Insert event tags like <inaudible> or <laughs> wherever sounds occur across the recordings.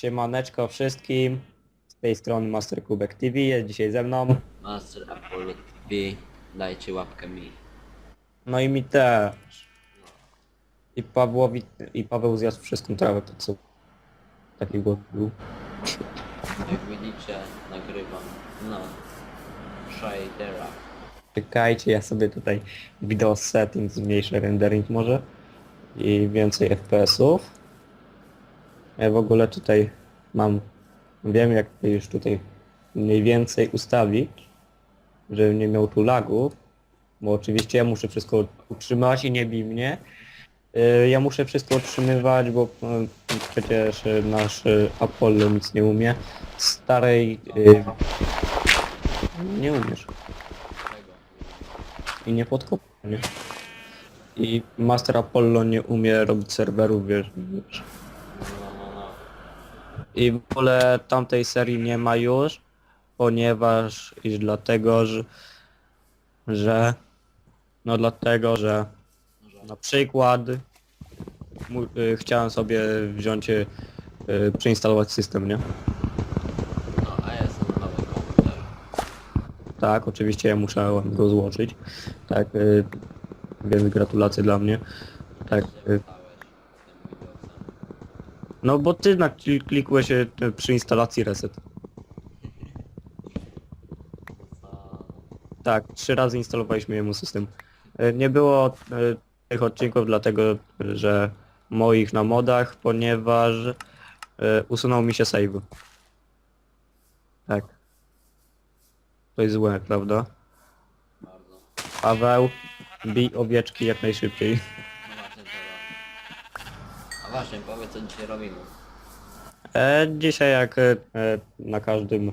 Siemaneczko wszystkim. Z tej strony Master Kubek TV jest dzisiaj ze mną. Master Apollo TV, dajcie łapkę mi. No i mi też. I Pawłowi, i Paweł zjadł wszystką trawę, to co? Taki głos był. Jak widzicie, nagrywam na shadera. Czekajcie, ja sobie tutaj video settings zmniejszę rendering może. I więcej FPS-ów. Ja w ogóle tutaj mam, wiem jak już tutaj mniej więcej ustawić, żebym nie miał tu lagów, bo oczywiście ja muszę wszystko utrzymać i nie bij mnie. Y, Ja muszę wszystko utrzymywać, bo y, przecież y, nasz Apollo nic nie umie. Starej... Nie umiesz i nie podkopał, nie? I Master Apollo nie umie robić serwerów, wiesz, wiesz. I w ogóle tamtej serii nie ma już, ponieważ iż dlatego, że, że no dlatego, że na przykład mu, y, chciałem sobie wziąć y, y, przeinstalować system, nie? No, a ja jestem na nowym komputerze. Tak, oczywiście ja musiałem go złożyć. Tak, y, więc gratulacje dla mnie. Tak, y, Windowsem? No bo ty na kli- klikłeś y, przy instalacji reset. Tak, trzy razy instalowaliśmy jemu system. E, Nie było e, tych odcinków dlatego, że moich na modach, ponieważ e, usunął mi się save. Tak. To jest złe, prawda? Bardzo. Paweł, bij owieczki jak najszybciej. Właśnie, powiedz co dzisiaj robimy. E, dzisiaj jak e, e, na każdym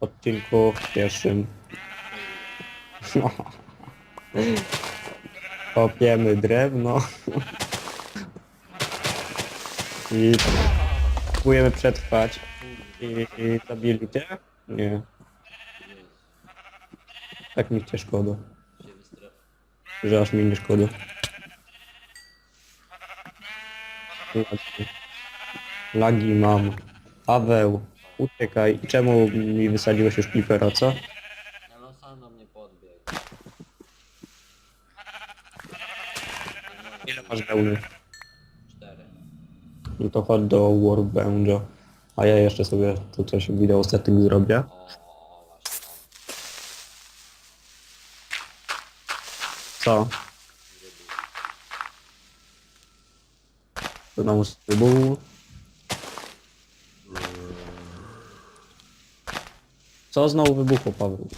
odcinku pierwszym kopiemy drewno i próbujemy przetrwać i, i zabili cię? Nie, tak mi cię szkoda, się że aż mi nie szkoda. Lagi. Lagi mam. Paweł, uciekaj. Czemu mi wysadziłeś już klipera, co? Ja no sam do mnie podbiegł. Ile masz wełny? Cztery. No to chodź do Workbencha. A ja jeszcze sobie tu coś wideo setting zrobię. O, o, o, właśnie. Co? To nam był. Co znowu wybuchło, Paweł?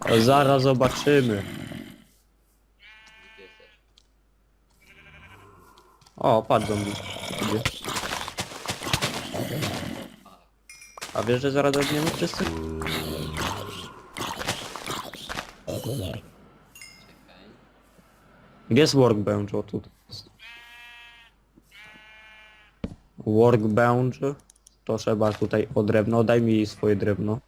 Kurde. Zaraz zobaczymy. O, patrz. Idzie. A wiesz, że zaraz zagniemy wszyscy? Jest Workbench? O, tu. Workbench. To trzeba tutaj o drewno. Daj mi swoje drewno.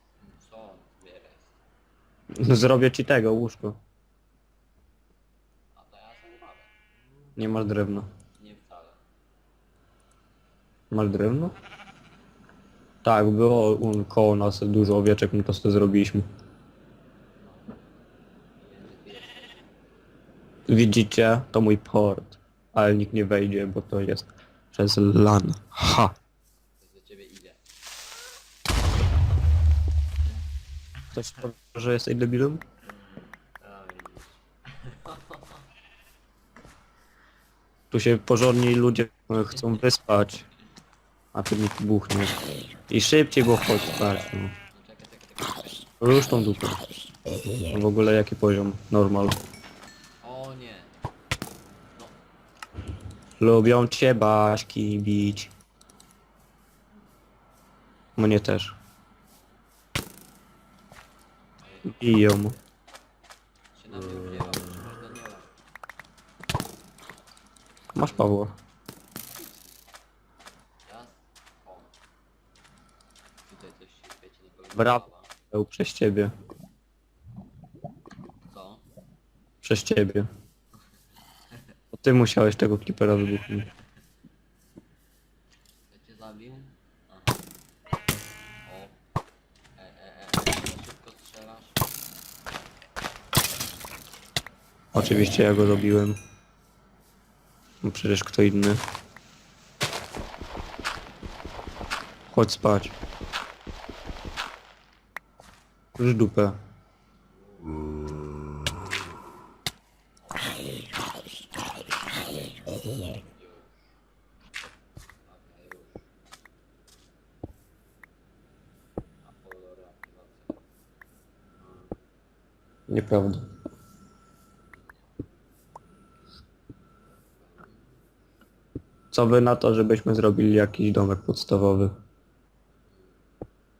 Zrobię ci tego, łóżko. Nie masz drewna. Nie wcale. Masz drewno? Tak, było koło nas dużo owieczek, no to sobie zrobiliśmy. Nie wiem, gdzie ty jesteś. Widzicie? To mój port. Ale nikt nie wejdzie, bo to jest przez LAN. Ha! Ktoś do ciebie idzie. Ktoś że jesteś debilem? A, widzisz. Tu się porządni ludzie chcą wyspać. A ty mi tu. I szybciej, bo chodź spać, no. No. Rusz tą dupę. W ogóle jaki poziom? Normal. O nie. No, Lubią cię baśki bić. Mnie też. Biją. się na mnie wzięła. Masz Daniela. Masz Pawła. Raz. O. Tutaj coś się świeci, nie powiem. Brawo. Był Przez ciebie. Co? Przez ciebie. Ty musiałeś tego klipera wybuchnąć. Oczywiście ja go robiłem. No przecież kto inny. Chodź spać. Już dupę. Dobra, już. Apollo reaktywacja. Nieprawda. Co by na to, żebyśmy zrobili jakiś domek podstawowy?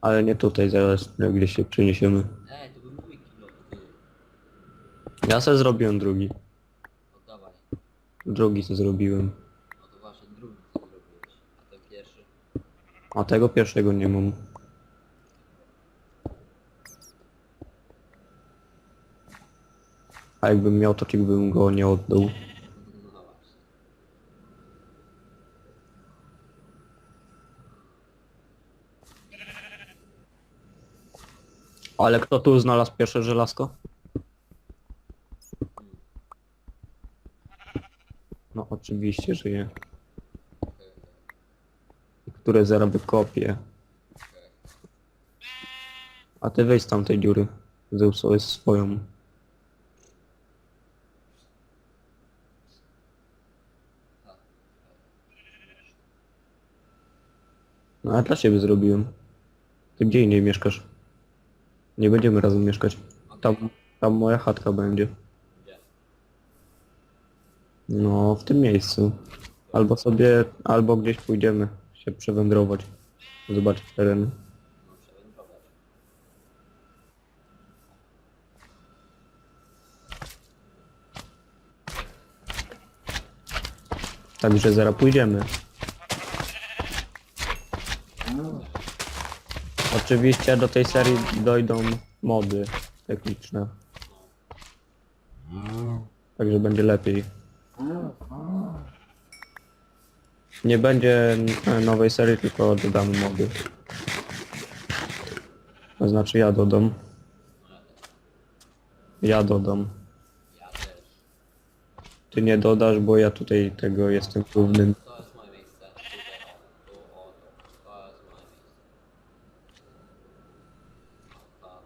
Ale nie tutaj, zaraz gdzieś się przeniesiemy. Ej, to był mój kilo. Ja se zrobiłem drugi. Oddawaj. Drugi se zrobiłem. No to drugi zrobiłeś. A pierwszy. A tego pierwszego nie mam. A jakbym miał, to czy bym go nie oddał. Ale kto tu znalazł pierwsze żelazko? No oczywiście, że nie. Które zaraz wykopię. A ty wejdź z tamtej dziury. Zeus sobie swoją. No a dla siebie zrobiłem. Ty gdzie indziej mieszkasz? Nie będziemy razem mieszkać. Tam, tam moja chatka będzie. No, w tym miejscu. Albo sobie, albo gdzieś pójdziemy się przewędrować. Zobaczyć tereny. No przewędrować. Także zaraz pójdziemy. Oczywiście do tej serii dojdą mody techniczne. Także będzie lepiej. Nie będzie nowej serii, tylko dodamy mody. To znaczy ja dodam. Ja dodam. Ty nie dodasz, bo ja tutaj tego jestem głównym. To jest moje miejsce. Tutaj o, tu, o, tu. To jest moje miejsce. O, tak.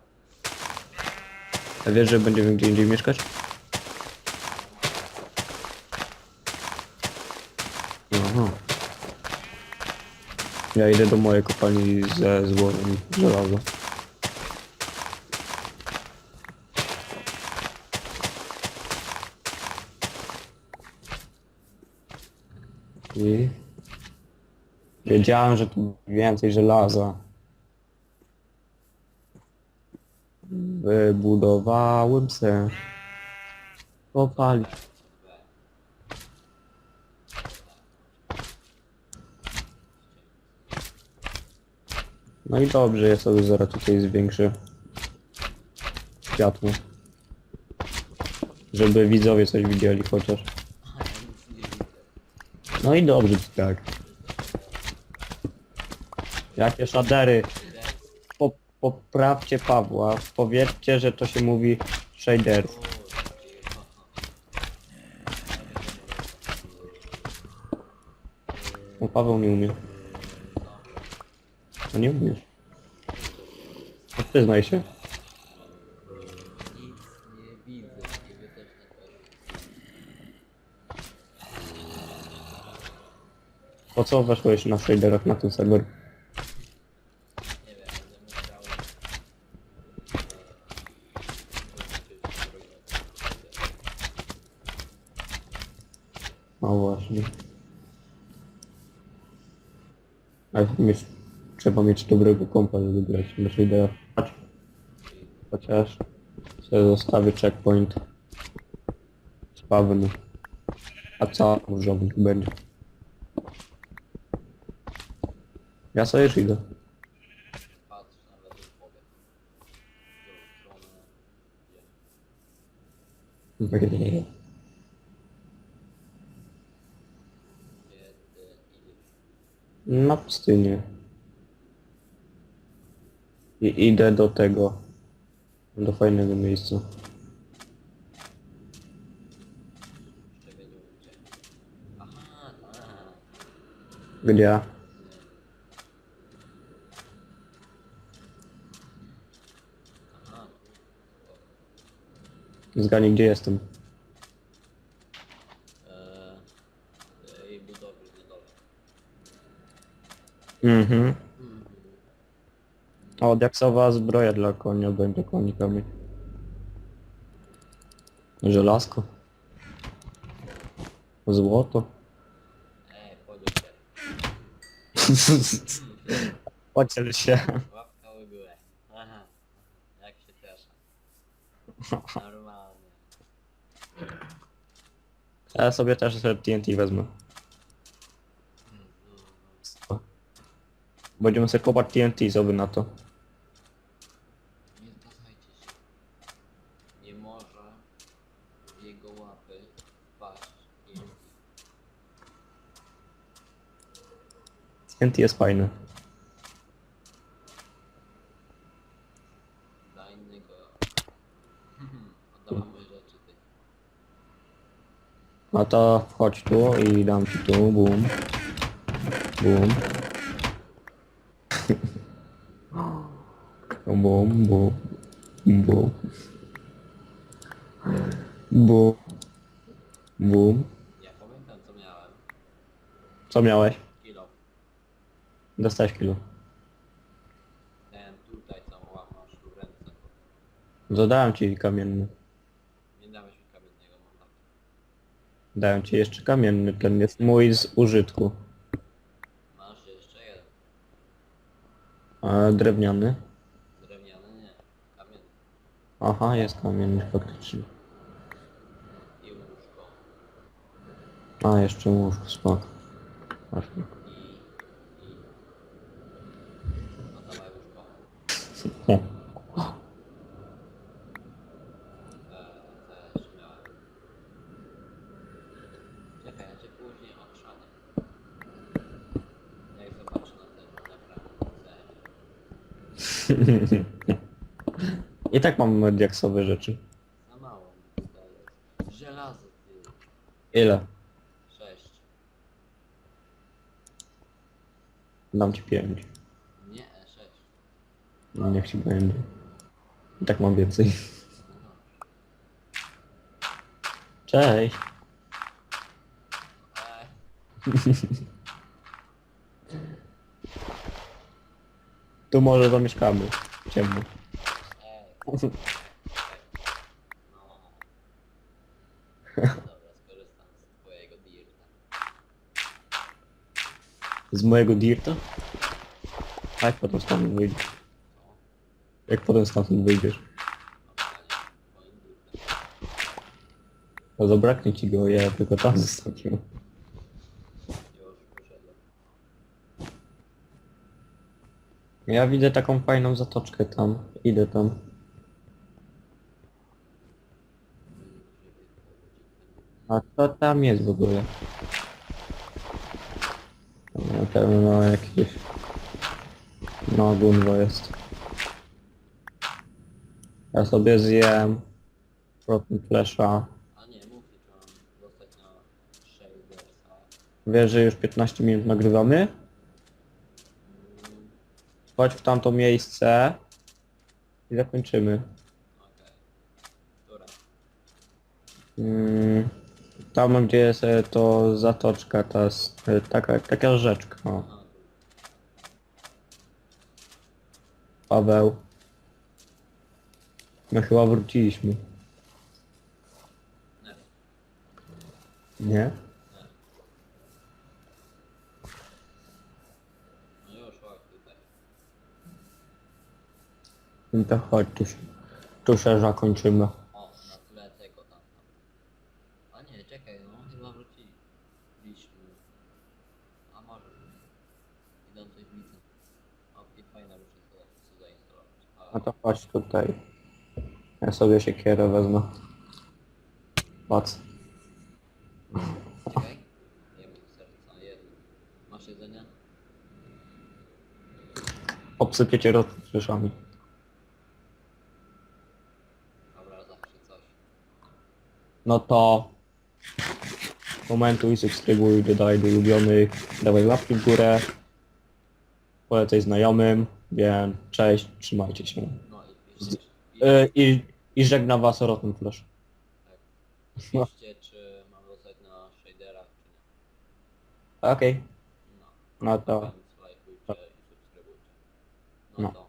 A wiesz, że będziemy gdzie indziej mieszkać? Aha. Ja idę do mojej kopalni ze złotem żelazo. I wiedziałem, że tu więcej żelaza. Wybudowałem se kopalnię. No i dobrze, ja sobie zaraz tutaj zwiększę światło. Żeby widzowie coś widzieli chociaż. No i dobrze tak. Jakie shadery? Po, poprawcie Pawła, powiedzcie, że to się mówi shader. No Paweł nie umie. No nie umiesz. No przyznaj się. Pewnie. Po co weszłeś na shaderach na ten serwer? Nie wiem, będę musiał... No właśnie. Ale mieć, trzeba mieć dobrego kompa, żeby grać na shaderach. Chociaż sobie zostawię checkpoint. Spawny. A co różowym tu będzie? Ja sobie już idę. Patrz <laughs> nawet w głowę. W którą stronę... Gdzie? Na pustynię. I idę do tego. Do fajnego miejsca. Gdzie. Gdzie? Zgadnij gdzie jestem. eee, i budowli, budowli. Mhm. O, diaksowa zbroja dla konia będzie konikami. Żelazko. Złoto. Ej, <laughs> podziel się. Pociel się. Łapka w górę. Aha, jak się cieszę. <laughs> Normalnie. Ja sobie też sobie TNT wezmę. Będziemy sobie kopać TNT, co wy na to. Nie zgadzajcie się. Nie może w jego łapy wpaść TNT. TNT jest fajne. Dla innego. <laughs> Oddawam moje rzeczy ty. No to wchodź tu i dam ci tu, boom. Boom. Boom, boom. Boom. Boom. Boom. Ja pamiętam co miałem. Co miałeś? Kilo. Dostałeś kilo. Ten tutaj co łamasz tu w ręce. Zadałem ci kamienny. Nie dałeś mi kamiennego, mam tak. Dałem ci jeszcze kamienny, ten jest mój z użytku. Masz jeszcze jeden. A drewniany? Aha, jest kamienny faktycznie. A, jeszcze łóżko, spoko. Masz. I... I... No dawaj łóżko. O, Eee, też miałem. Czekaj, ja cię później odszanię. Jak zobaczę na ten naprawdę I tak mam diaksowe rzeczy. Za mało mi zostaje. Żelazo ty. Ile? Sześć. Dam ci pięć. Nie, sześć. Niech ci będzie. I tak mam więcej. No. Cześć. Eee, <laughs> Tu może zamieszkamy. Ciemno. Dobra, skorzystam z twojego dirta. Z mojego dirta? A jak potem stamtąd wyjdziesz? Jak potem stamtąd wyjdziesz? Moim dirtem. No zabraknie ci go, ja tylko tam <laughs> zostawiłem. Ja widzę taką fajną zatoczkę tam. Idę tam. A co tam jest w ogóle? Na pewno jakieś... No, gunwo jest. Ja sobie zjem... Protein flesza. A nie, mów mi, czy mam dostać na shadersa. Wiesz, że już 15 minut nagrywamy? Chodź w tamto miejsce. I zakończymy. Okej. Która? Mm, tam gdzie jest to zatoczka, ta, e, taka, taka rzeczka. O. Paweł. My chyba wróciliśmy. Nie. No już, chodź tutaj. No to chodź, tu, się- tu się zakończymy. O, na tle tego tam. tam. A nie, czekaj, no chyba wróciliśmy. A może wrócili. Idą coś widzę. Opki fajne muszę sobie sobie A to chodź tutaj. Ja sobie siekierę wezmę. Patrz. Czekaj. Jemy serca, jedno. Masz jedzenie? obsypiecie rozproszami. Dobra, zawsze coś. No to komentuj, subskrybuj, dodaj do ulubionych, dawaj łapki w górę, polecaj znajomym, więc cześć, trzymajcie się. No i piszcie, Yy, I, i żegnam was Rotten Flash. no. piszcie czy mam dostać na shaderach, czy nie. Okej, No. no to Więc lajkujcie i subskrybujcie. No, No. to